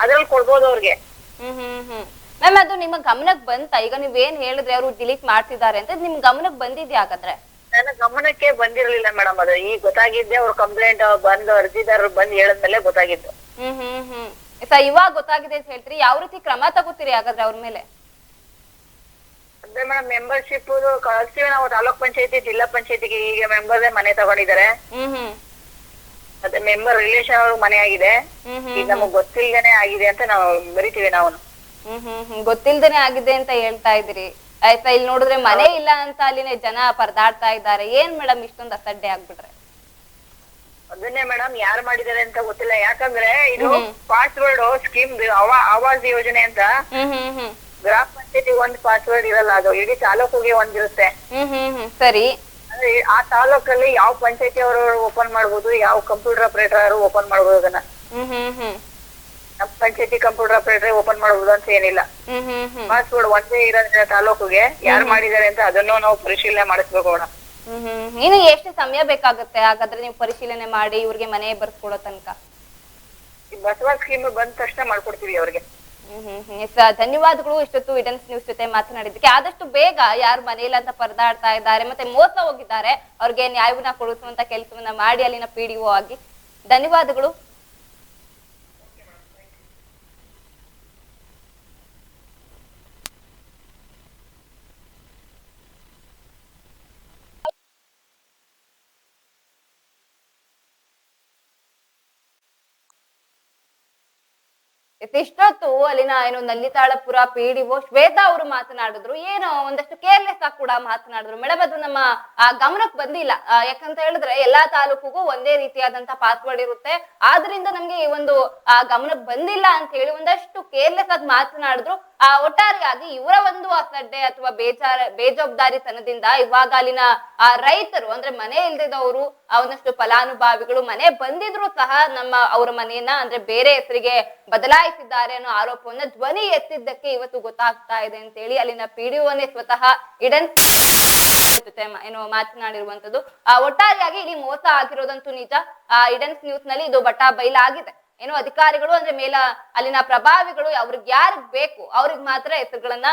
ಅದ್ರಲ್ಲಿ ಕೊಡ್ಬೋದು ಅವ್ರಿಗೆ. ಹ್ಮ್ ಹ್ಮ್ ಹ್ಮ್. ಮ್ಯಾಮ್ ಅದು ನಿಮ್ಮ ಗಮನಕ್ ಬಂತ? ಈಗ ನೀವ್ ಏನ್ ಹೇಳಿದ್ರೆ ಅವರು ಡಿಲೀಟ್ ಮಾಡ್ತಿದ್ದಾರೆ ಅಂತ ನಿಮ್ ಗಮನಕ್ ಬಂದಿದ್ಯಾ ಹಾಗಾದ್ರೆ? ನನ್ನ ಗಮನಕ್ಕೆ ಬಂದಿರಲಿಲ್ಲ ಮೇಡಮ್ ಅದು. ಈಗ ಗೊತ್ತಾಗಿದ್ದೆ ಅವ್ರ ಕಂಪ್ಲೇಂಟ್ ಬಂದು ಅರ್ಜಿದಾರರು ಬಂದು ಹೇಳಿದ್ಮೇಲೆ ಗೊತ್ತಾಗಿದ್ದು ಹ್ಮ್ ಹ್ಮ್ ಹ್ಮ್. ಸರ್ ಇವಾಗ ಗೊತ್ತಾಗಿದೆ ಅಂತ ಹೇಳ್ತೀರಿ. ಯಾವ ರೀತಿ ಕ್ರಮ ತಗೋತೀರಿ ಹಾಗಾದ್ರೆ ಅವ್ರ ಮೇಲೆ? ಅದೇ ಮೇಡಮ್ ಮೆಂಬರ್ಶಿಪ್ ಕಳಿಸ್ತೀವಿ ನಾವು ತಾಲೂಕ್ ಪಂಚಾಯತಿ ಜಿಲ್ಲಾ ಪಂಚಾಯತಿಗೆ ಈಗ ಮೆಂಬರ್ ಮನೆ ತಗೊಂಡಿದ್ದಾರೆ. ಹ್ಮ್ ಹ್ಮ್. ಅದೇ ಮೆಂಬರ್ ರಿಲೇಷನ್ ಅವ್ರ ಮನೆ ಆಗಿದೆ. ಈಗ ನಮಗ್ ಗೊತ್ತಿಲ್ದೇನೆ ಆಗಿದೆ ಅಂತ ನಾವು ಬರಿತೀವಿ ನಾವು. ಹ್ಮ್ ಹ್ಮ್ ಹ್ಮ್. ಗೊತ್ತಿಲ್ದೇನೆ ಆಗಿದೆ ಅಂತ ಹೇಳ್ತಾ ಇದ್ರಿ ಆಯ್ತಾ ಇಲ್ಲಿ ನೋಡಿದ್ರೆ ಮನೆ ಇಲ್ಲ ಅಂತ ಅಲ್ಲಿನೇ ಜನ ಪರದಾಡ್ತಾ ಇದ್ದಾರೆ. ಏನ್ ಮೇಡಮ್ ಇಷ್ಟೊಂದು ಅಸಡ್ಡೆ ಆಗ್ಬಿಟ್ರೆ? ಅದನ್ನೇ ಮೇಡಮ್ ಯಾರು ಮಾಡಿದ್ದಾರೆ ಅಂತ ಗೊತ್ತಿಲ್ಲ. ಯಾಕಂದ್ರೆ ಇದು. ಪಾಸ್ವರ್ಡ್ ಸ್ಕೀಮ್ ಆವಾಸ್ ಯೋಜನೆ ಅಂತ. ಗ್ರಾಮ ಪಂಚಾಯತಿ ಒಂದ್ ಪಾಸ್ವರ್ಡ್ ಇರಲ್ಲ ಅದು. ಇಡೀ ತಾಲೂಕಿಗೆ ಒಂದಿರುತ್ತೆ ಹ್ಮ್ ಹ್ಮ್ ಹ್ಮ್. ಸರಿ. ಅಂದ್ರೆ ಆ ತಾಲೂಕಲ್ಲಿ ಯಾವ ಪಂಚಾಯತಿ ಅವರು ಓಪನ್ ಮಾಡಬಹುದು ಯಾವ ಕಂಪ್ಯೂಟರ್ ಆಪರೇಟರ್ ಅವರು ಓಪನ್ ಮಾಡಬಹುದು ಅದನ್ನ. ಹ್ಮ್ ಹ್ಮ್ ಹ್ಮ್. ನಮ್ಮ ಪಂಚಾಯತಿ ಕಂಪ್ಯೂಟರ್ ಆಪರೇಟರ್ ಓಪನ್ ಮಾಡಬಹುದು ಅಂತ ಏನಿಲ್ಲ. ಹ್ಮ್ ಹ್ಮ್ ಹ್ಮ್. ಪಾಸ್ವರ್ಡ್ ಒಂದೇ ಇರೋದ್ರಿಂದ ತಾಲೂಕಿಗೆ ಯಾರು ಮಾಡಿದ್ದಾರೆ ಅಂತ ಅದನ್ನು ನಾವು ಪರಿಶೀಲನೆ ಮಾಡಿಸ್ಬೇಕು ಮೇಡಮ್ ಹ್ಮ್ ಹ್ಮ್ ಇನ್ನು ಎಷ್ಟು ಸಮಯ ಬೇಕಾಗುತ್ತೆ? ಹಾಗಾದ್ರೆ ನೀವು ಪರಿಶೀಲನೆ ಮಾಡಿ ಇವ್ರಿಗೆ ಮನೆ ಬರ್ಸ್ಕೊಡೋ ತನಕ. ಈ ಬಸವ ಸ್ಕೀಮ್ ಬಂದ ತಕ್ಷಣ ಮಾಡ್ಕೊಡ್ತೀವಿ ಅವ್ರಿಗೆ. ಧನ್ಯವಾದಗಳು ಇಷ್ಟೊತ್ತು ಇಡನ್ಸ್ ನ್ಯೂಸ್ ಜೊತೆ ಮಾತನಾಡಿದ್ದಕ್ಕೆ. ಆದಷ್ಟು ಬೇಗ ಯಾರು ಮನೆಯಲ್ಲಿ ಅಂತ ಪರದಾಡ್ತಾ ಇದ್ದಾರೆ, ಮತ್ತೆ ಮೋಸ ಹೋಗಿದ್ದಾರೆ, ಅವ್ರಿಗೆ ನ್ಯಾಯವನ್ನ ಕೊಡಿಸುವಂತ ಕೆಲಸವನ್ನ ಮಾಡಿ ಅಲ್ಲಿನ ಪಿಡಿಒ ಆಗಿ. ಧನ್ಯವಾದಗಳು. ಇಷ್ಟೊತ್ತು ಅಲ್ಲಿನ ಏನು ನಲ್ಲಿತಾಳಪುರ ಪಿಡಿಒ ಶ್ವೇತಾ ಅವರು ಮಾತನಾಡಿದ್ರು. ಏನು ಒಂದಷ್ಟು ಕೇರ್ಲೆಸ್ ಆಗಿ ಕೂಡ ಮಾತನಾಡಿದ್ರು. ಮೇಡಮ್ ಅದು ನಮ್ಮ ಗಮನಕ್ಕೆ ಬಂದಿಲ್ಲ. ಯಾಕಂತ ಹೇಳಿದ್ರೆ ಎಲ್ಲಾ ತಾಲೂಕಿಗೂ ಒಂದೇ ರೀತಿಯಾದಂತ ಪಾಸ್ವರ್ಡ್ ಇರುತ್ತೆ. ಆದ್ರಿಂದ ನಮ್ಗೆ ಈ ಒಂದು ಆ, ಗಮನಕ್ಕೆ ಬಂದಿಲ್ಲ ಅಂತ ಹೇಳಿ ಒಂದಷ್ಟು ಕೇರ್ಲೆಸ್ ಆಗಿ ಮಾತನಾಡಿದ್ರು. ಆ, ಒಟ್ಟಾರೆಯಾಗಿ ಇವರ ಒಂದು ಅಸಡ್ಡೆ ಅಥವಾ ಬೇಜಾರ, ಬೇಜವಾಬ್ದಾರಿತನದಿಂದ ಇವಾಗ ಅಲ್ಲಿನ ಆ, ರೈತರು ಅಂದ್ರೆ ಮನೆ ಇಲ್ದಿದವರು ಒಂದಷ್ಟು ಫಲಾನುಭವಿಗಳು ಮನೆ ಬಂದಿದ್ರು ಸಹ ನಮ್ಮ ಅವರ ಮನೆಯನ್ನ ಅಂದ್ರೆ ಬೇರೆ ಹೆಸರಿಗೆ ಬದಲಾಯಿಸಿದ್ದಾರೆ ಅನ್ನೋ ಆರೋಪವನ್ನ ಧ್ವನಿ ಎತ್ತಿದ್ದಕ್ಕೆ ಇವತ್ತು ಗೊತ್ತಾಗ್ತಾ ಇದೆ ಅಂತ ಹೇಳಿ ಅಲ್ಲಿನ ಪಿಡಿಒನೇ ಸ್ವತಃ ಇಡನ್ ಜೊತೆ ಏನು ಮಾತನಾಡಿರುವಂತದ್ದು. ಆ, ಒಟ್ಟಾರೆಯಾಗಿ ಇಲ್ಲಿ ಮೋಸ ಆಗಿರೋದಂತೂ ನಿಜ. ಆ ಇಡನ್ಸ್ ನ್ಯೂಸ್ನಲ್ಲಿ ಇದು ಬಟಾ ಬೈಲಾಗಿದೆ. ಏನು ಅಧಿಕಾರಿಗಳು ಅಂದ್ರೆ ಮೇಲ ಅಲ್ಲಿನ ಪ್ರಭಾವಿಗಳು ಅವ್ರಿಗೆ ಯಾರಿಗ್ ಬೇಕು, ಅವ್ರಿಗೆ ಮಾತ್ರ ಹೆಸರುಗಳನ್ನ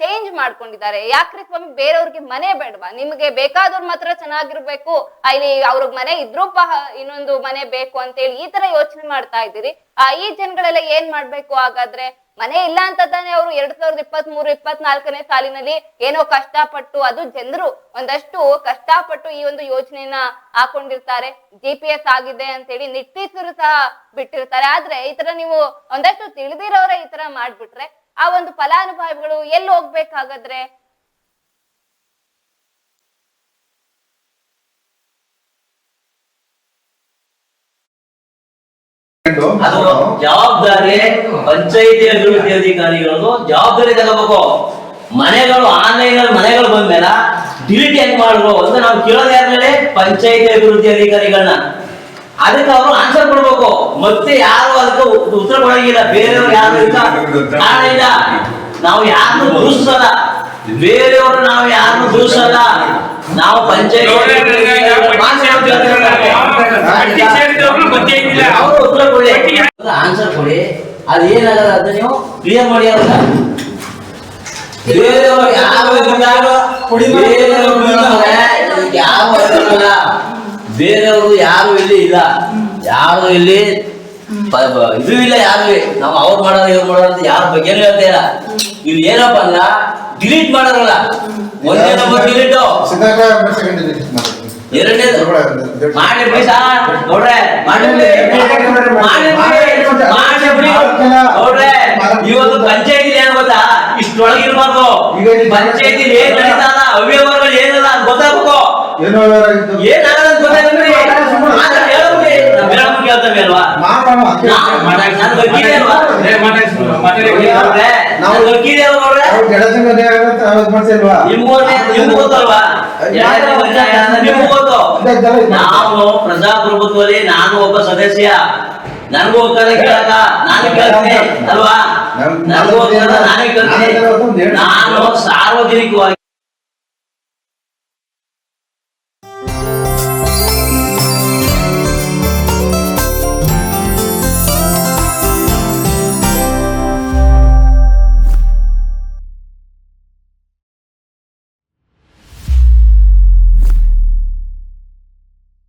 ಚೇಂಜ್ ಮಾಡ್ಕೊಂಡಿದ್ದಾರೆ. ಯಾಕ್ರಿ ಸ್ವಾಮಿ? ಬೇರೆಯವ್ರಿಗೆ ಮನೆ ಬೇಡವಾ? ನಿಮ್ಗೆ ಬೇಕಾದವ್ರು ಮಾತ್ರ ಚೆನ್ನಾಗಿರ್ಬೇಕು. ಅಲ್ಲಿ ಅವ್ರಿಗೆ ಮನೆ ಇದ್ರೂ ಪಹ, ಇನ್ನೊಂದು ಮನೆ ಬೇಕು ಅಂತ ಹೇಳಿ ಈ ತರ ಯೋಚನೆ ಮಾಡ್ತಾ ಇದ್ದೀರಿ. ಆ, ಈ ಜನಗಳೆಲ್ಲ ಏನ್ ಮಾಡ್ಬೇಕು ಹಾಗಾದ್ರೆ? ಮನೆ ಇಲ್ಲ ಅಂತ ತಾನೆ ಅವರು ಎರಡ್ ಸಾವಿರದ ಇಪ್ಪತ್ತ್ ಮೂರು ಇಪ್ಪತ್ನಾಲ್ಕನೇ ಸಾಲಿನಲ್ಲಿ ಏನೋ ಕಷ್ಟಪಟ್ಟು, ಅದು ಜನರು ಒಂದಷ್ಟು ಕಷ್ಟಪಟ್ಟು ಈ ಒಂದು ಯೋಜನೆಯನ್ನ ಹಾಕೊಂಡಿರ್ತಾರೆ. ಜಿ ಪಿ ಎಸ್ ಆಗಿದೆ ಅಂತೇಳಿ ನಿಟ್ಟೀಸರು ಸಹ ಬಿಟ್ಟಿರ್ತಾರೆ. ಆದ್ರೆ ಈ ತರ ನೀವು ಒಂದಷ್ಟು ತಿಳಿದಿರೋರೆ ಈ ತರ ಮಾಡ್ಬಿಟ್ರೆ ಆ ಒಂದು ಫಲಾನುಭವಿಗಳು ಎಲ್ಲಿ ಹೋಗ್ಬೇಕಾಗದ್ರೆ? ಜವಾಬ್ದಾರಿ ಪಂಚಾಯಿತಿ ಅಭಿವೃದ್ಧಿ ಅಧಿಕಾರಿಗಳು ಜವಾಬ್ದಾರಿ ತಗೋಬೇಕು. ಮನೆಗಳು ಆನ್ಲೈನ್ ಅಲ್ಲಿ ಮನೆಗಳು ಬಂದ್ಮೇಲೆ ಡಿಲೀಟ್ ಹೆಂಗ್ ಮಾಡಿದ್ರು ಅಂತ ನಾವು ಕೇಳೋದು ಯಾರ್ಮೇಲೆ ಪಂಚಾಯಿತಿ ಅಭಿವೃದ್ಧಿ ಅಧಿಕಾರಿಗಳನ್ನ ಅದಕ್ಕೆ ಅವರು ಆನ್ಸರ್ ಕೊಡ್ಬೇಕು. ಮತ್ತೆ ಯಾರು ಅದಕ್ಕೆ ಉತ್ತರ ಕೊಡಂಗಿಲ್ಲ. ಬೇರೆಯವ್ರು ಯಾರು ಇಲ್ಲ. ನಾವು ಯಾರು ದೂಷಿಸಲ್ಲ. ಬೇರೆಯವರು ನಾವು ಯಾರು ದೂಸಲ್ಲ ನಾವು ಪಂಚಾಯತಿ ಅವ್ರು. ಉತ್ತರ ಕೊಡಿ. ಆನ್ಸರ್ ಕೊಡಿ. ಅದು ಏನಾಗಲ್ಲ ಅಂತ ನೀವು ಕ್ಲಿಯರ್ ಮಾಡಿ ಬೇರೆಯವರು ಯಾರು ಇದ್ದಾಗ ಬೇರೆಯವರು ಯಾರು ಅರ್ಥವಿಲ್ಲ. ಬೇರೆಯವರು ಯಾರು ಇಲ್ಲಿ ಇಲ್ಲ. ಯಾರು ಇಲ್ಲಿ ಇದು ಇಲ್ಲ ಯಾರು ನಾವ್ ಅವ್ರು ಮಾಡೋದು ಇವ್ರು ಮಾಡೋದು ಅಂತ ಯಾರ ಬಗ್ಗೆ ಹೇಳ್ತಾ ಇಲ್ಲ. ಇಲ್ಲಿ ಏನಪ್ಪ ಅಲ್ಲ ಡಿಲೀಟ್ ಮಾಡೋರಲ್ಲ ಒಂದೇ ನಂಬರ್ ಡಿಲೀಟ್ ಎರಡನೇ ಮಾಡಿ ಬಿಡಿ ಸಾರ್ ನೋಡ್ರೆ ಮಾಡಿ ಮಾಡಿ ಮಾಡಿ ಬಿಡಿ. ನೋಡ್ರೆ ಇವತ್ತು ಪಂಚಾಯತಿ ಏನ್ ಗೊತ್ತಾ? ಇಷ್ಟೊಳಗೆ ಇರ್ಬಾರ್ದು ಪಂಚಾಯತಿ ಏನ್ ನಡೀತಾರ ಅವ್ಯವಹಾರಗಳು ಏನಲ್ಲ ಗೊತ್ತಾಗ್ಬೇಕು. ಏನಾಗಲ್ಲ ನಾವ್ ಪ್ರಜಾಪ್ರಭುತ್ವದಲ್ಲಿ ನಾನು ಒಬ್ಬ ಸದಸ್ಯ. ನನಗೂ ಒಕ್ಕಲ ಕೇಳಕ ನಾನು ಕೇಳ್ತೀನಿ ಅಲ್ವಾ? ನನಗೂ ನಾನೇ ಕೇಳ್ತೀನಿ. ನಾನು ಸಾರ್ವಜನಿಕವಾಗಿ